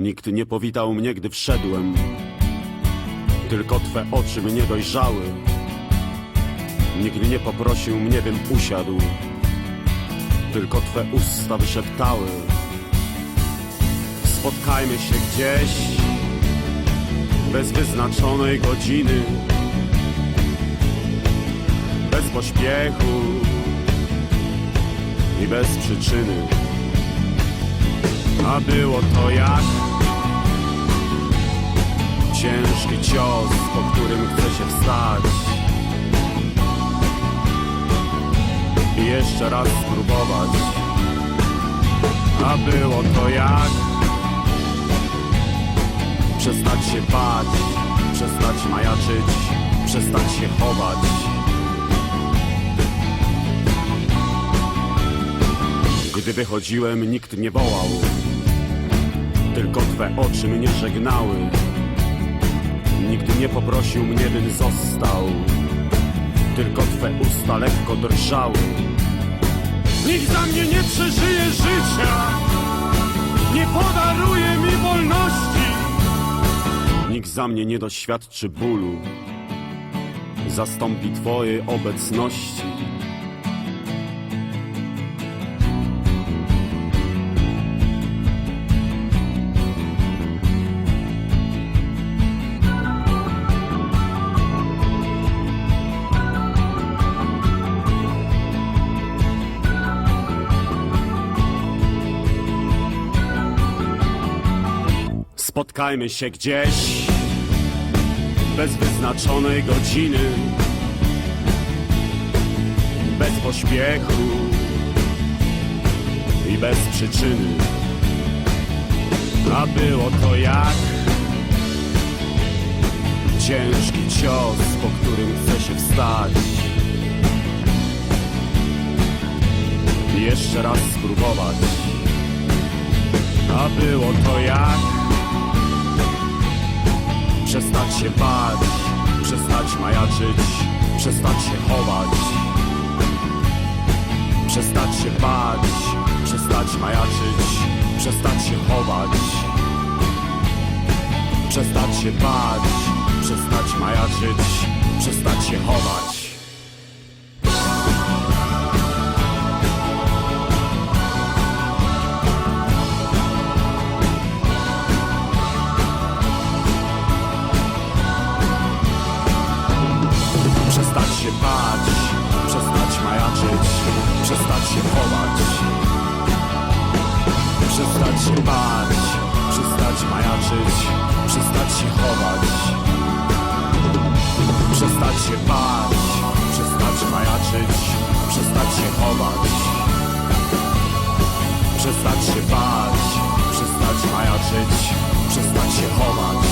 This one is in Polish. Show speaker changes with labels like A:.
A: Nikt nie powitał mnie, gdy wszedłem. Tylko twe oczy mnie dojrzały. Nikt nie poprosił mnie, bym usiadł. Tylko twe usta wyszeptały. Spotkajmy się gdzieś, bez wyznaczonej godziny, bez pośpiechu i bez przyczyny. A było to jak ciężki cios, po którym chce się wstać. I jeszcze raz spróbować. A było to jak przestać się bać, przestać majaczyć, przestać się chować. Gdy wychodziłem, nikt nie wołał, tylko twe oczy mnie żegnały. Nikt nie poprosił mnie, bym został, tylko twe usta lekko drżały. Nikt za mnie nie przeżyje życia, nie podaruje mi wolności. Nikt za mnie nie doświadczy bólu, zastąpi twojej obecności. Spotkajmy się gdzieś bez wyznaczonej godziny, bez pośpiechu i bez przyczyny. A było to jak ciężki cios, po którym chce się wstać. Jeszcze raz spróbować. A było to jak Przestać się bać, przestać majaczyć, przestać się chować. Przestać się bać, przestać majaczyć, przestać się chować. Przestać się bać, przestać majaczyć, przestać się chować. Się bać, przestać majaczyć, przestać się chować. Przestać się bać, przestać majaczyć, przestać się chować. Przestać się bać, przestać majaczyć, przestać się chować. Przestać się bać, przestać majaczyć, przestać się chować.